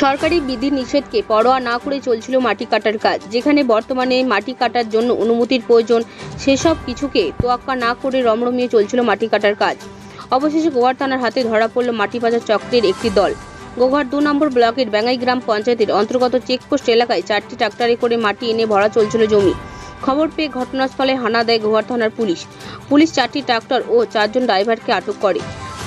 সরকারি বিধি নিষেধকে পরোয়া না করে চলছিল মাটি কাটার কাজ, যেখানে বর্তমানে মাটি কাটার জন্য অনুমতির প্রয়োজন, সেসব কিছুকে তোয়াক্কা না করে রমরমিয়ে চলছিল মাটি কাটার কাজ। অবশেষে গোয়ার থানার হাতে ধরা পড়ল মাটি বাজার চক্রের একটি দল। গোঘাট দু নম্বর ব্লকের ব্যাঙ্গাই গ্রাম পঞ্চায়েতের অন্তর্গত চেকপোস্ট এলাকায় চারটি ট্রাক্টরে করে মাটি এনে ভরা চলছিল জমি। খবর পেয়ে ঘটনাস্থলে হানা দেয় গোয়ার থানার পুলিশ। পুলিশ চারটি ট্রাক্টর ও চারজন ড্রাইভারকে আটক করে।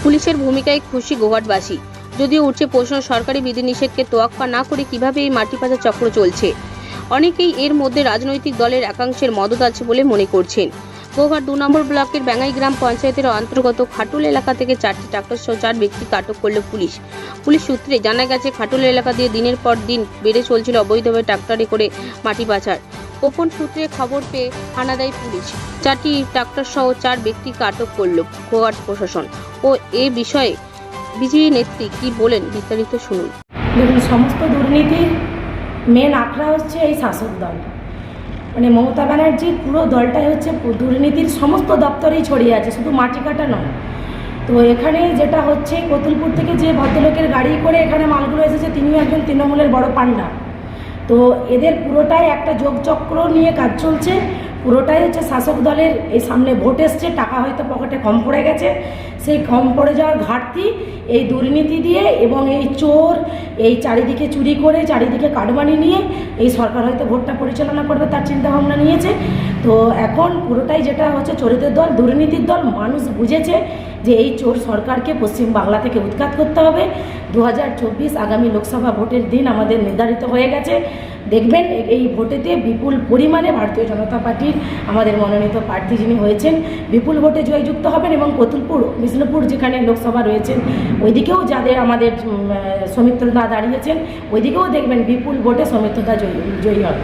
পুলিশের ভূমিকায় খুশি গোঘাটবাসী যদিও উঠছে প্রশ্ন, সরকারি বিধিনিষেধকে তোয়াক্কা না করে কীভাবে এই মাটি পাচার চক্র চলছে? অনেকেই এর মধ্যে রাজনৈতিক দলের একাংশের মদত আছে বলে মনে করছেন। গোঘাট দু নম্বর ব্লকের ব্যাঙ্গাই গ্রাম পঞ্চায়েতের অন্তর্গত খাটুল এলাকা থেকে চারটি ট্রাক্টর সহ চার ব্যক্তিকে আটক করল পুলিশ। পুলিশ সূত্রে জানা গেছে, খাটুল এলাকা দিয়ে দিনের পর দিন বেড়ে চলছিল অবৈধভাবে ট্রাক্টরে করে মাটি পাচার। গোপন সূত্রে খবর পেয়ে হানা দেয় পুলিশ। চারটি ট্রাক্টর সহ চার ব্যক্তিকে আটক করল গোঘাট প্রশাসন। ও এ বিষয়ে বিজেপি নেত্রী কি বলেন বিস্তারিত শুনুন। দেখুন, সমস্ত দুর্নীতির মেন আখড়া হচ্ছে এই শাসক দল। মানে মমতা ব্যানার্জির পুরো দলটাই হচ্ছে দুর্নীতির সমস্ত দপ্তরেই ছড়িয়ে আছে, শুধু মাটি কাটা নয়। তো এখানে যেটা হচ্ছে, কতুলপুর থেকে যে ভদ্রলোকের গাড়ি করে এখানে মালগুলো এসেছে, তিনিও একজন তৃণমূলের বড় পান্ডা তো এদের পুরোটাই একটা যোগচক্র নিয়ে কাজ চলছে। পুরোটাই হচ্ছে শাসক দলের এই সামনে ভোট এসছে, টাকা হয়তো পকেটে কম পড়ে গেছে। সেই কম পড়ে যাওয়ার ঘাটতি এই দুর্নীতি দিয়ে এবং এই চোর এই চারিদিকে চুরি করে, চারিদিকে কাটমানি নিয়ে এই সরকার হয়তো ভোটটা পরিচালনা করবে তার চিন্তাভাবনা নিয়েছে। তো এখন পুরোটাই যেটা হচ্ছে চরিত্রের দল, দুর্নীতির দল, মানুষ বুঝেছে যে এই চোর সরকারকে পশ্চিম বাংলা থেকে উৎখাত করতে হবে। দু হাজার চব্বিশ আগামী লোকসভা ভোটের দিন আমাদের নির্ধারিত হয়ে গেছে। দেখবেন এই ভোটেতে বিপুল পরিমাণে ভারতীয় জনতা পার্টির আমাদের মনোনীত প্রার্থী যিনি হয়েছেন, বিপুল ভোটে জয়যুক্ত হবেন এবং কতুলপুর, বিষ্ণুপুর যেখানে লোকসভা রয়েছেন, ওইদিকেও যাদের আমাদের সৌমিত্রদা দাঁড়িয়েছেন, ওইদিকেও দেখবেন বিপুল ভোটে সৌমিত্রদা জয়ী জয়ী হবে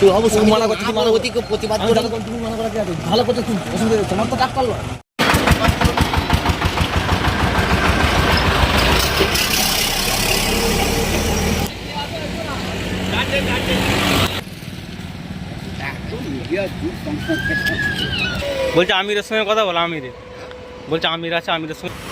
তুই অবশ্যই মানা করছিস তুই মানবতীকে প্রতিবাদ করে? তুমি মানা করা কি ভালো করতে তুমি অসুবিধা তোমার তো বলছে আমিরের সঙ্গে কথা বলো আমিরে বলছে আমির আছে আমিরের সঙ্গে